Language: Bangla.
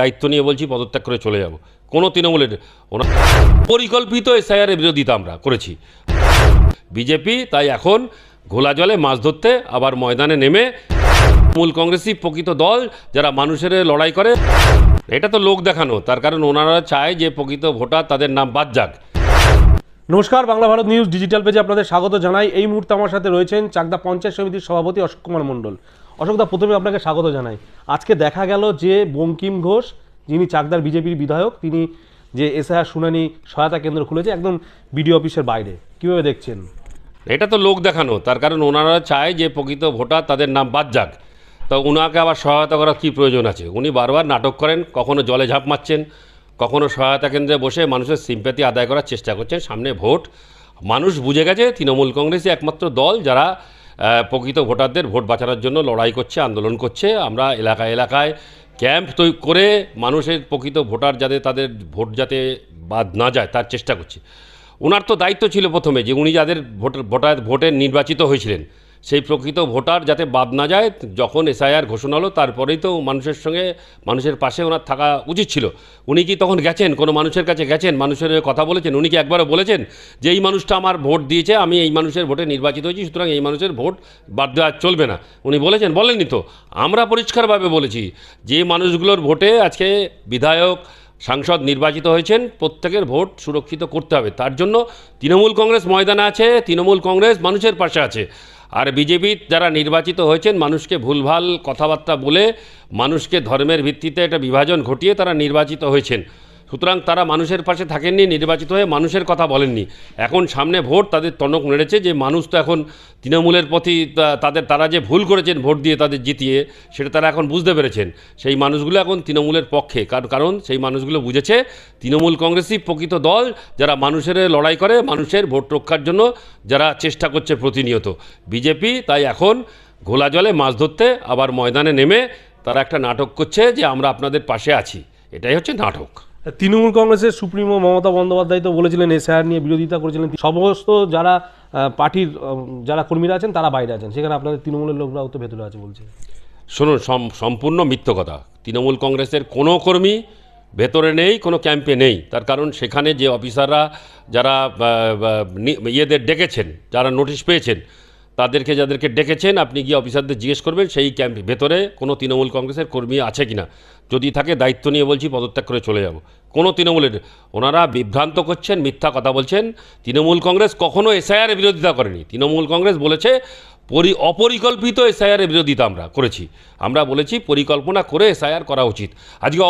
দায়িত্ব নিয়ে বলছি, পদত্যাগ করে চলে যাব। কোনো তৃণমূলের ওনার পরিকল্পিত এসআইআরের বিরোধিতা আমরা করেছি। বিজেপি তাই এখন ঘোলা জলে মাছ ধরতে, আবার ময়দানে নেমে মূল কংগ্রেসই প্রকৃত দল, যারা মানুষের লড়াই করে। এটা তো লোক দেখানো, তার কারণ ওনারা চায় যে প্রকৃত ভোটার তাদের নাম বাদ যাক। নমস্কার, বাংলা ভারত নিউজ ডিজিটাল পেজে আপনাদের স্বাগত জানাই। এই মুহূর্তে আমার সাথে রয়েছেন চাকদা পঞ্চায়েত সমিতির সভাপতি অশোক কুমার মণ্ডল। অশোকদা, প্রথমে আপনাকে স্বাগত জানাই। আজকে দেখা গেল যে বঙ্কিম ঘোষ, যিনি চাকদার বিজেপির বিধায়ক, তিনি যে এসআইআর শুনানি সহায়তা কেন্দ্র খুলেছে, একদম বিডিও অফিসের বাইরে। কীভাবে দেখছেন? এটা তো লোক দেখানো। তার কারণ ওনারা চায় যে প্রকৃত ভোটার তাদের নাম বাদ যাক। তো ওনাকে আবার সহায়তা করার কী প্রয়োজন আছে? উনি বারবার নাটক করেন, কখনো জলে ঝাঁপ মারছেন, কখনো সহায়তা কেন্দ্রে বসে মানুষের সিম্প্যাথি আদায় করার চেষ্টা করছেন, সামনে ভোট। মানুষ বুঝে গেছে তৃণমূল কংগ্রেসই একমাত্র দল যারা প্রকৃত ভোটারদের ভোট বাঁচানোর জন্য লড়াই করছে, আন্দোলন করছে। আমরা এলাকা এলাকায় ক্যাম্প তৈরি করে মানুষের প্রকৃত ভোটার যাতে তাদের ভোট যাতে বাদ না যায়, তার চেষ্টা করছি। ওনার তো দায়িত্ব ছিল প্রথমে যে উনি যাদের ভোটার ভোটার, ভোটে নির্বাচিত হয়েছিলেন। সেই প্রকৃত ভোটার যাতে বাদ না যায়, যখন এসআইআর ঘোষণা হলো, তারপরেই তো মানুষের সঙ্গে, মানুষের পাশে ওনার থাকা উচিত ছিল। উনি কি তখন গেছেন? কোনো মানুষের কাছে গেছেন? মানুষের কথা বলেছেন? উনি কি একবারও বলেছেন যে এই মানুষটা আমার ভোট দিয়েছে, আমি এই মানুষের ভোটে নির্বাচিত হয়েছি, সুতরাং এই মানুষের ভোট বাদ দেওয়া চলবে না। উনি বলেছেন, বলেননি তো। আমরা পরিষ্কারভাবে বলেছি, যে মানুষগুলোর ভোটে আজকে বিধায়ক, সাংসদ নির্বাচিত হয়েছেন, প্রত্যেকের ভোট সুরক্ষিত করতে হবে। তার জন্য তৃণমূল কংগ্রেস ময়দানে আছে, তৃণমূল কংগ্রেস মানুষের পাশে আছে। আর বিজেপি যারা নির্বাচিত হয়েছেন, মানুষকে ভুলভাল কথাবার্তা বলে, মানুষকে ধর্মের ভিত্তিতে একটা বিভাজন ঘটিয়ে তারা নির্বাচিত হয়েছেন। সুতরাং তারা মানুষের পাশে থাকেননি, নির্বাচিত হয়ে মানুষের কথা বলেননি। এখন সামনে ভোট, তাদের টনক নেড়েছে যে মানুষ তো এখন তৃণমূলের প্রতি তাদের, তারা যে ভুল করেছেন ভোট দিয়ে তাদের জিতিয়ে, সেটা তারা এখন বুঝতে পেরেছেন। সেই মানুষগুলো এখন তৃণমূলের পক্ষে, কার- কারণ সেই মানুষগুলো বুঝেছে, তৃণমূল কংগ্রেসই প্রকৃত দল, যারা মানুষের লড়াই করে, মানুষের ভোট রক্ষার জন্য যারা চেষ্টা করছে প্রতিনিয়ত। বিজেপি তাই এখন ঘোলা জলে মাছ ধরতে, আবার ময়দানে নেমে তারা একটা নাটক করছে যে আমরা আপনাদের পাশে আছি। এটাই হচ্ছে নাটক। তৃণমূল কংগ্রেসের সুপ্রিমো মমতা বন্দ্যোপাধ্যায় তো বলেছিলেন, এসআইআর নিয়ে বিরোধিতা করেছিলেন। সমস্ত যারা পার্টির যারা কর্মীরা আছেন, তারা বাইরে আছেন। সেখানে আপনাদের তৃণমূলের লোকরাও তো ভেতরে আছে বলছে। শুনুন সম্পূর্ণ মিথ্য কথা। তৃণমূল কংগ্রেসের কোনো কর্মী ভেতরে নেই, কোনো ক্যাম্পে নেই। তার কারণ সেখানে যে অফিসাররা যারা ইয়েদের ডেকেছেন, যারা নোটিশ পেয়েছেন তাদেরকে যাদেরকে ডেকেছেন, আপনি গিয়ে অফিসারদের জিজ্ঞেস করবেন, সেই ক্যাম্প ভেতরে কোনো তৃণমূল কংগ্রেসের কর্মী আছে কি না যদি থাকে, দায়িত্ব নিয়ে বলছি, পদত্যাগ করে চলে যাব। কোনো তৃণমূলের, ওনারা বিভ্রান্ত করছেন, মিথ্যা কথা বলছেন। তৃণমূল কংগ্রেস কখনো এসআইআর বিরোধিতা করেনি। তৃণমূল কংগ্রেস বলেছে, পরি, অপরিকল্পিত এসআইআর বিরোধিতা আমরা করেছি। আমরা বলেছি, পরিকল্পনা করে এসআইআর করা উচিত। আজকে